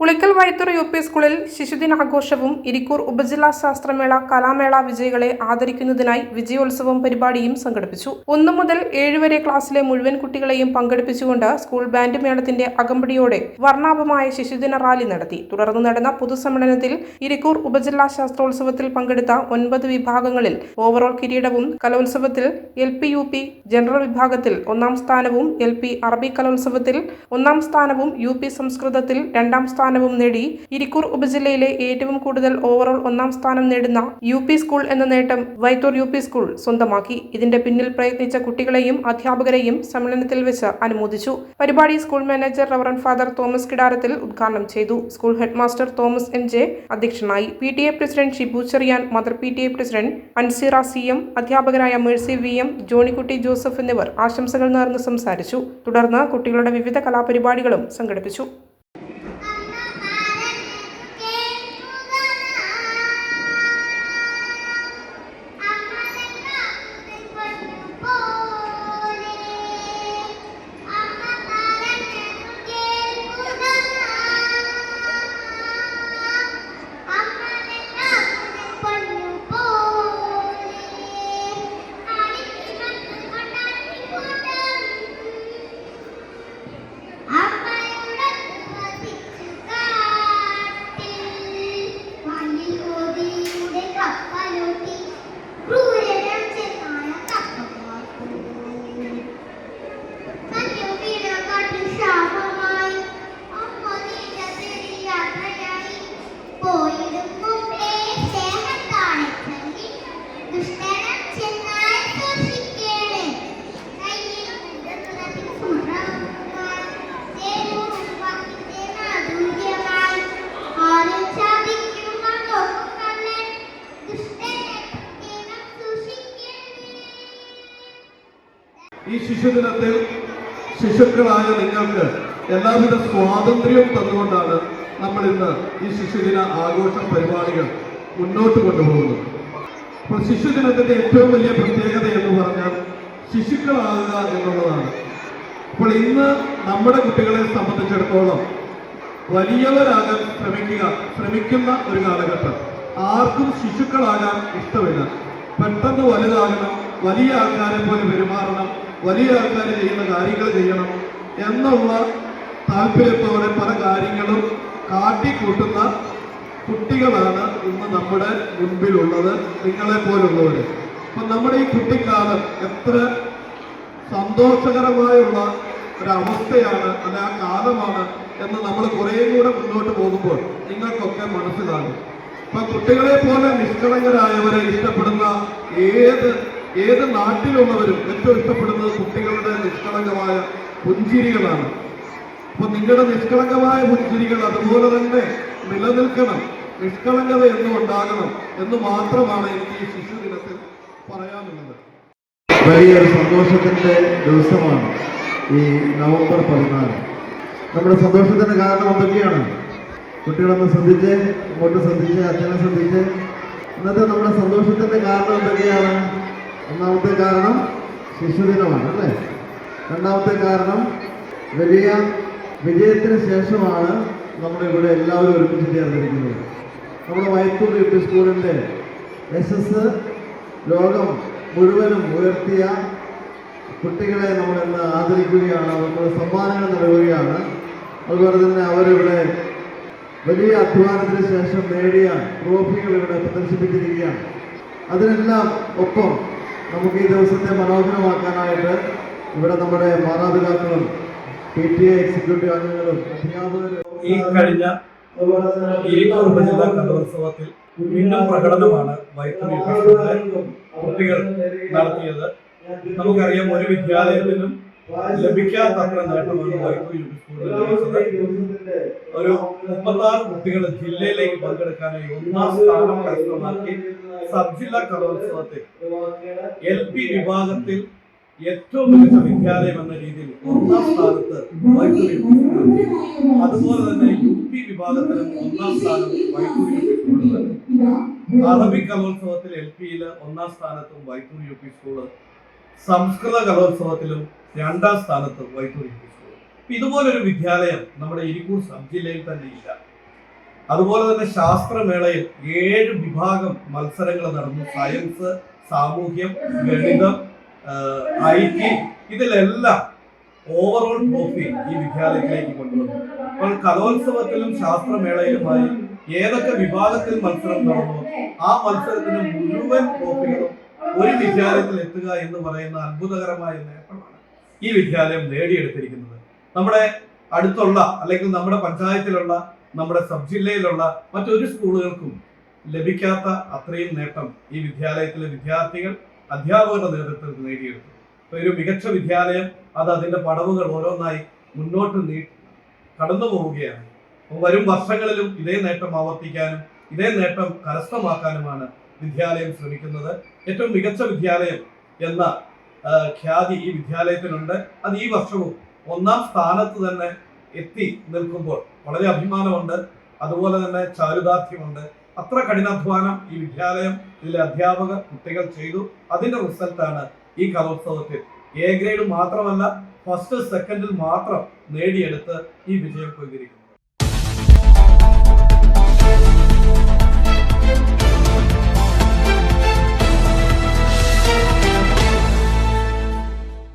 Ulikkal Vaithur U P സ്കൂളിൽ ശിശുദിനാഘോഷവും ഇരിക്കൂർ ഉപജില്ലാ ശാസ്ത്രമേള കലാമേള വിജയികളെ ആദരിക്കുന്നതിനായി വിജയോത്സവം പരിപാടിയും സംഘടിപ്പിച്ചു. ഒന്നു മുതൽ ഏഴ് വരെ ക്ലാസ്സിലെ മുഴുവൻ കുട്ടികളെയും പങ്കെടുപ്പിച്ചുകൊണ്ട് സ്കൂൾ ബാൻഡ് മേളത്തിന്റെ അകമ്പടിയോടെ വർണാഭമായ ശിശുദിന റാലി നടത്തി. തുടർന്ന് നടന്ന പൊതുസമ്മേളനത്തിൽ ഇരിക്കൂർ ഉപജില്ലാ ശാസ്ത്രോത്സവത്തിൽ പങ്കെടുത്ത ഒൻപത് വിഭാഗങ്ങളിൽ ഓവറോൾ കിരീടവും കലോത്സവത്തിൽ L P U P general വിഭാഗത്തിൽ ഒന്നാം സ്ഥാനവും എൽ പി അറബി കലോത്സവത്തിൽ ഒന്നാം സ്ഥാനവും യു പി സംസ്കൃതത്തിൽ രണ്ടാം സ്ഥാനവും നേടി ഇരിക്കൂർ ഉപജില്ലയിലെ ഏറ്റവും കൂടുതൽ ഓവറോൾ ഒന്നാം സ്ഥാനം നേടുന്ന യു പി സ്കൂൾ എന്ന നേട്ടം വൈത്തൂർ യു പി സ്കൂൾ സ്വന്തമാക്കി. ഇതിന്റെ പിന്നിൽ പ്രയത്നിച്ച കുട്ടികളെയും അധ്യാപകരെയും സമ്മേളനത്തിൽ വെച്ച് അനുമോദിച്ചു. പരിപാടി school manager reverend father Thomas Kidarathil ഉദ്ഘാടനം ചെയ്തു. School head master Thomas N J അധ്യക്ഷനായി. P T A president Shibu Cherian mother P T A president Ansira C M അധ്യാപകരായ Mercy V M Johnykutty Joseph എന്നിവർ ആശംസകൾ നേർന്ന് സംസാരിച്ചു. തുടർന്ന് കുട്ടികളുടെ വിവിധ കലാപരിപാടികളും സംഘടിപ്പിച്ചു. ഈ ശിശുദിനത്തിൽ ശിശുക്കളായ നിങ്ങൾക്ക് എല്ലാവിധ സ്വാതന്ത്ര്യവും തന്നുകൊണ്ടാണ് നമ്മൾ ഇന്ന് ഈ ശിശുദിന ആഘോഷ പരിപാടികൾ മുന്നോട്ട് കൊണ്ടുപോകുന്നത്. അപ്പോൾ ശിശുദിനത്തിന്റെ ഏറ്റവും വലിയ പ്രത്യേകത എന്ന് പറഞ്ഞാൽ ശിശുക്കളാകുക എന്നുള്ളതാണ്. അപ്പോൾ ഇന്ന് നമ്മുടെ കുട്ടികളെ സംബന്ധിച്ചിടത്തോളം വലിയവരാകാൻ ശ്രമിക്കുക ശ്രമിക്കുന്ന ഒരു കാലഘട്ടം. ആർക്കും ശിശുക്കളാകാൻ ഇഷ്ടമില്ല. പെട്ടെന്ന് വലുതാകണം വലിയ ആൾക്കാരെ പോലെ പെരുമാറണം വലിയ ആൾക്കാർ ചെയ്യുന്ന കാര്യങ്ങൾ ചെയ്യണം എന്നുള്ള താല്പര്യത്തോടെ പല കാര്യങ്ങളും കാട്ടിക്കൂട്ടുന്ന കുട്ടികളാണ് ഇന്ന് നമ്മുടെ മുൻപിലുള്ളത് നിങ്ങളെ പോലുള്ളവർ അപ്പൊ നമ്മുടെ ഈ കുട്ടിക്കാലം എത്ര സന്തോഷകരമായുള്ള ഒരവസ്ഥയാണ് അല്ല ആ കാലമാണ് എന്ന് നമ്മൾ കുറേ കൂടെ മുന്നോട്ട് പോകുമ്പോൾ നിങ്ങൾക്കൊക്കെ മനസ്സിലാകും. അപ്പൊ കുട്ടികളെ പോലെ നിഷ്കളങ്കരായവരെ ഇഷ്ടപ്പെടുന്ന ഏത് ഏത് നാട്ടിലുള്ളവരും ഏറ്റവും ഇഷ്ടപ്പെടുന്നത് കുട്ടികളുടെ നിഷ്കളങ്കമായ പുഞ്ചിരികളാണ്. അപ്പൊ നിങ്ങളുടെ നിഷ്കളങ്കമായ പുഞ്ചിരികൾ അതുപോലെ തന്നെ നിലനിൽക്കണം നിഷ്കളങ്കത എന്നും ഉണ്ടാകണം എന്ന് മാത്രമാണ് എനിക്ക് ഈ ശിശു ദിനത്തിൽ പറയാനുള്ളത്. വലിയൊരു സന്തോഷത്തിന്റെ ദിവസമാണ് ഈ നവംബർ പതിനാല്. നമ്മുടെ സന്തോഷത്തിന്റെ കാരണം എന്തൊക്കെയാണ്? കുട്ടികളൊന്ന് ശ്രദ്ധിച്ച് ഇങ്ങോട്ട് ശ്രദ്ധിച്ച് അച്ഛനെ ശ്രദ്ധിച്ച്. ഇന്നത്തെ നമ്മുടെ സന്തോഷത്തിന്റെ കാരണം എന്തൊക്കെയാണ്? ഒന്നാമത്തെ കാരണം ശിശുദിനമാണ് അല്ലേ? രണ്ടാമത്തെ കാരണം വലിയ വിജയത്തിന് ശേഷമാണ് നമ്മുടെ ഇവിടെ എല്ലാവരും ഒരുമിച്ച് ചേർന്നിരിക്കുന്നത്. നമ്മുടെ വൈത്തൂർ യു പി സ്കൂളിന്റെ എസ് ലോകം മുഴുവനും ഉയർത്തിയ കുട്ടികളെ നമ്മൾ ഇന്ന് ആദരിക്കുകയാണ് അവർക്ക് സമ്മാനങ്ങൾ നൽകുകയാണ്. അതുപോലെ തന്നെ അവരിവിടെ വലിയ അധ്വാനത്തിന് ശേഷം നേടിയ ട്രോഫികൾ ഇവിടെ പ്രദർശിപ്പിച്ചിരിക്കുകയാണ്. അതിനെല്ലാം ഒപ്പം നമുക്ക് ഈ ദിവസത്തെ മനോഹരമാക്കാനായിട്ട് ഇവിടെ നമ്മുടെ മാതാപിതാക്കളും പി ടി എ എക്സിക്യൂട്ടീവ് അംഗങ്ങളും അധ്യാപകരും ഈ കഴിഞ്ഞ കലോത്സവത്തിൽ വീണ്ടും പ്രകടനമാണ് വൈത്തൂർ യു കുട്ടികൾ നടത്തിയത്. നമുക്കറിയാം ഒരു വിദ്യാലയത്തിനും ലഭിക്കാത്തത്ര സ്കൂളിൽ ലഭിച്ചത് ഒരു മുപ്പത്താറ് കുട്ടികൾ ജില്ലയിലേക്ക് പങ്കെടുക്കാനായി ഒന്നാം സ്ഥാനം കരസ്ഥമാക്കി സബ് ജില്ലാ കലോത്സവത്തിൽ എൽ പി വിഭാഗത്തിൽ ഏറ്റവും മികച്ച വിദ്യാലയം എന്ന രീതിയിൽ ഒന്നാം സ്ഥാനത്ത്. അതുപോലെ തന്നെ യു പി വിഭാഗത്തിലും ഒന്നാം സ്ഥാനം വൈദ്യുതി തന്നെ അറബി കലോത്സവത്തിൽ എൽ പിയിൽ ഒന്നാം സ്ഥാനത്തും വൈത്തൂർ യു പി സ്കൂൾ സംസ്കൃത കലോത്സവത്തിലും രണ്ടാം സ്ഥാനത്ത് വൈത്തൂർ യു സ്കൂൾ ഇതുപോലൊരു വിദ്യാലയം നമ്മുടെ ഇരിക്കൂർ സബ് ജില്ലയിൽ തന്നെ ഇല്ല അതുപോലെ തന്നെ ശാസ്ത്രമേളയിൽ ഏഴ് വിഭാഗം മത്സരങ്ങൾ നടന്നു. സയൻസ് സാമൂഹ്യം ഗണിതം ഐ ടി ഇതിലെല്ലാം ഓവറോൾ ട്രോഫി ഈ വിദ്യാലയത്തിലേക്ക് കൊണ്ടുവന്നു. അപ്പോൾ കലോത്സവത്തിലും ശാസ്ത്രമേളയിലുമായി ഏതൊക്കെ വിഭാഗത്തിൽ മത്സരം നടന്നു ആ മത്സരത്തിന് മുഴുവൻ ട്രോഫികളും ഒരു വിദ്യാലയത്തിൽ എത്തുക എന്ന് പറയുന്ന അത്ഭുതകരമായ നേട്ടമാണ് ഈ വിദ്യാലയം നേടിയെടുത്തിരിക്കുന്നത്. നമ്മുടെ അടുത്തുള്ള അല്ലെങ്കിൽ നമ്മുടെ പഞ്ചായത്തിലുള്ള നമ്മുടെ സബ് ജില്ലയിലുള്ള മറ്റൊരു സ്കൂളുകൾക്കും ലഭിക്കാത്ത അത്രയും നേട്ടം ഈ വിദ്യാലയത്തിലെ വിദ്യാർത്ഥികൾ അധ്യാപകരുടെ നേതൃത്വത്തിൽ നേടിയെടുത്തു. ഒരു മികച്ച വിദ്യാലയം അത് അതിന്റെ പടവുകൾ ഓരോന്നായി മുന്നോട്ട് നീ കടന്നു പോവുകയാണ്. വരും വർഷങ്ങളിലും ഇതേ നേട്ടം ആവർത്തിക്കാനും ഇതേ നേട്ടം കരസ്ഥമാക്കാനുമാണ് വിദ്യാലയം ശ്രമിക്കുന്നത്. ഏറ്റവും മികച്ച വിദ്യാലയം എന്ന ഖ്യാതി ഈ വിദ്യാലയത്തിനുണ്ട്. അത് ഈ വർഷവും ഒന്നാം സ്ഥാനത്ത് തന്നെ എത്തി നിൽക്കുമ്പോൾ വളരെ അഭിമാനമുണ്ട്. അതുപോലെ തന്നെ ചാരുദാർഢ്യമുണ്ട്. അത്ര കഠിനാധ്വാനം ഈ വിദ്യാലയം ഇതിലെ അധ്യാപകർ കുട്ടികൾ ചെയ്തു. അതിന്റെ റിസൾട്ടാണ് ഈ കലോത്സവത്തിൽ. എ ഗ്രേഡ് മാത്രമല്ല ഫസ്റ്റ് സെക്കൻഡിൽ മാത്രം നേടിയെടുത്ത് ഈ വിജയം കൊയ്തിരിക്കുന്നത്.